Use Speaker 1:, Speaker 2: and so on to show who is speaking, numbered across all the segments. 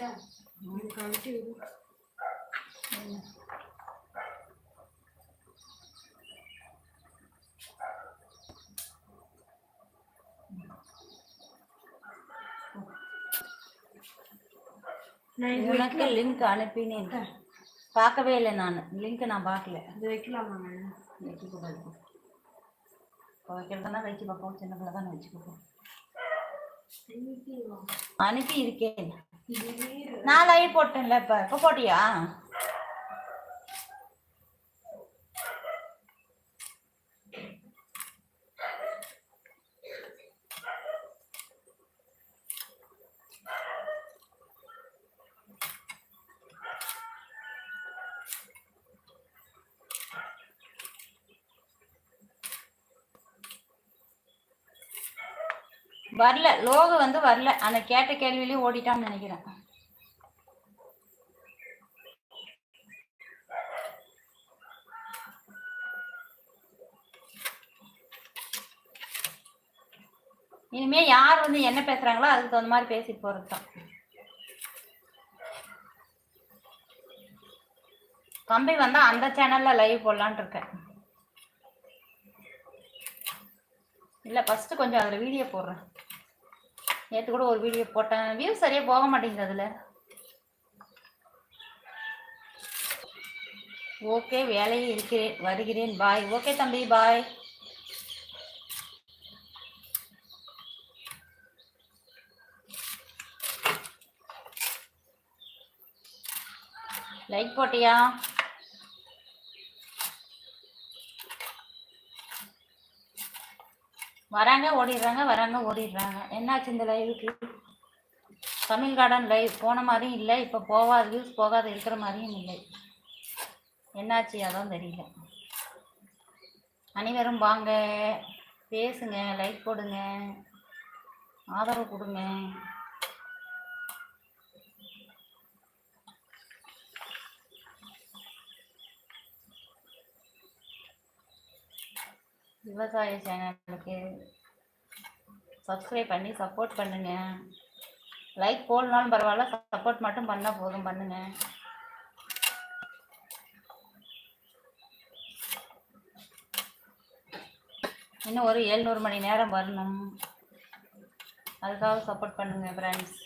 Speaker 1: கழட்டி விடு நான் இது
Speaker 2: உனக்கு லிங்க் அனுப்பினேன். பார்க்கவே இல்லை நான். லிங்க் நான் பார்க்கல.
Speaker 1: இது வைக்கலாமா நான்
Speaker 2: வைக்கக்கூடாது இப்போ வைக்கிறதுனா வச்சு பார்ப்போம் சின்ன பிள்ளை தானே வச்சு பார்ப்போம் அனுப்பி இருக்கேன் நான் லைவ் போட்டேன்ல இப்போ. இப்போ போட்டியா? வரல லோகு வந்து வரல. அந்த கேட்ட கேள்வியிலேயே ஓடிட்டான்னு நினைக்கிறேன். இனிமே யார் வந்து என்ன பேசுறாங்களோ அதுக்கு தகுந்த மாதிரி பேசிட்டு போறது தான். தம்பி வந்தா அந்த சேனல்ல லைவ் போடலான் இருக்கேன். இல்லை ஃபஸ்ட்டு கொஞ்சம் அதில் வீடியோ போடுறேன். நேற்று கூட ஒரு வீடியோ போட்டேன். வியூ சரியாக போக மாட்டேங்குது அதில். ஓகே வேலையே இருக்கிறேன். வருகிறேன். பாய் ஓகே தம்பி பாய் லைக் போட்டியா? வராங்க ஓடிடுறாங்க வராங்க ஓடிடுறாங்க. என்னாச்சு இந்த லைவுக்கு தமிழ் கார்டன் லைவ் போன மாதிரியும் இல்லை இப்போ போகாத வியூஸ் போகாத இருக்கிற மாதிரியும் இல்லை. என்னாச்சு அதான் தெரியல. அனைவரும் வாங்க. பேசுங்க லைக் போடுங்க. ஆதரவு கொடுங்க. விவசாய சேனலுக்கு சப்ஸ்கிரைப் பண்ணி சப்போர்ட் பண்ணுங்க. லைக் போடனாலும் பரவாயில்ல சப்போர்ட் மட்டும் பண்ணால் போதும் பண்ணுங்க. இன்னும் ஒரு எழுநூறு மணி நேரம் வரணும். அதுக்காக சப்போர்ட் பண்ணுங்க ஃப்ரெண்ட்ஸ்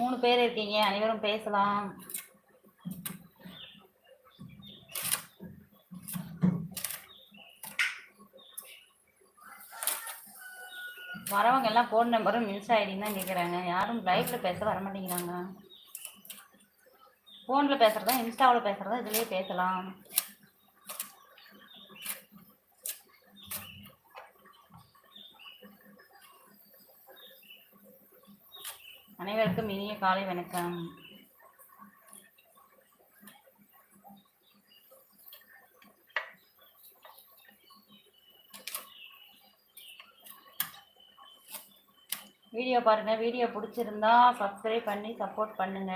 Speaker 2: மூணு பேர் இருக்கீங்க அனைவரும் பேசலாம். வரவங்க எல்லாம் ஃபோன் நம்பரும் மிஸ் ஐடின்னு தான் கேட்குறாங்க யாரும் லைவ்ல பேச வர மாட்டேங்கிறாங்க. ஃபோனில் பேசுகிறதா இன்ஸ்டாவில் பேசுகிறதா இதுலேயே பேசலாம். அனைவருக்கும் இனிய காலை வணக்கம். வீடியோ பாருங்க வீடியோ பிடிச்சிருந்தா சப்ஸ்கிரைப் பண்ணி சப்போர்ட் பண்ணுங்க.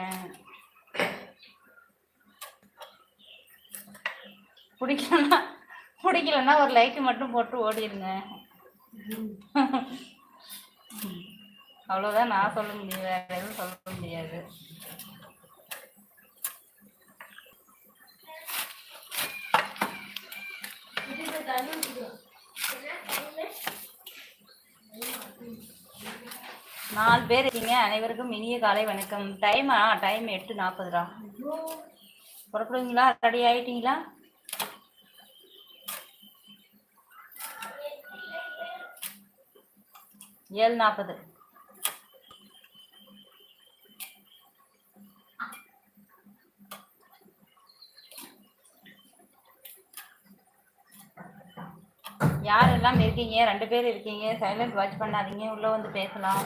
Speaker 2: பிடிக்கலன்னா பிடிக்கலன்னா ஒரு லைக் மட்டும் போட்டு ஓடிடுங்க அவ்வளோதான் நான் சொல்ல முடியும் வேற எதுவும் சொல்ல முடியாது. நாலு பேர் இருக்கீங்க அனைவருக்கும் இனிய காலை வணக்கம். டைமா டைம் எட்டு நாற்பதுடா புறப்படுவீங்களா? ரெடி ஆயிட்டீங்களா? ஏழு நாற்பது. யாரெல்லாம் இருக்கீங்க? ரெண்டு பேர் இருக்கீங்க. சைலண்ட் வாட்ச் பண்ணாதீங்க. உள்ள வந்து பேசலாம்.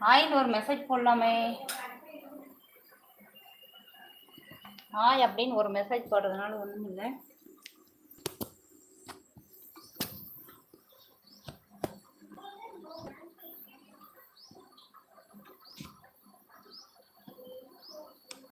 Speaker 2: ஹாய்னு ஒரு மெசேஜ் போடலாமே. ஹாய் அப்படின்னு ஒரு மெசேஜ் போடுறதுனால ஒன்றும் இல்லை.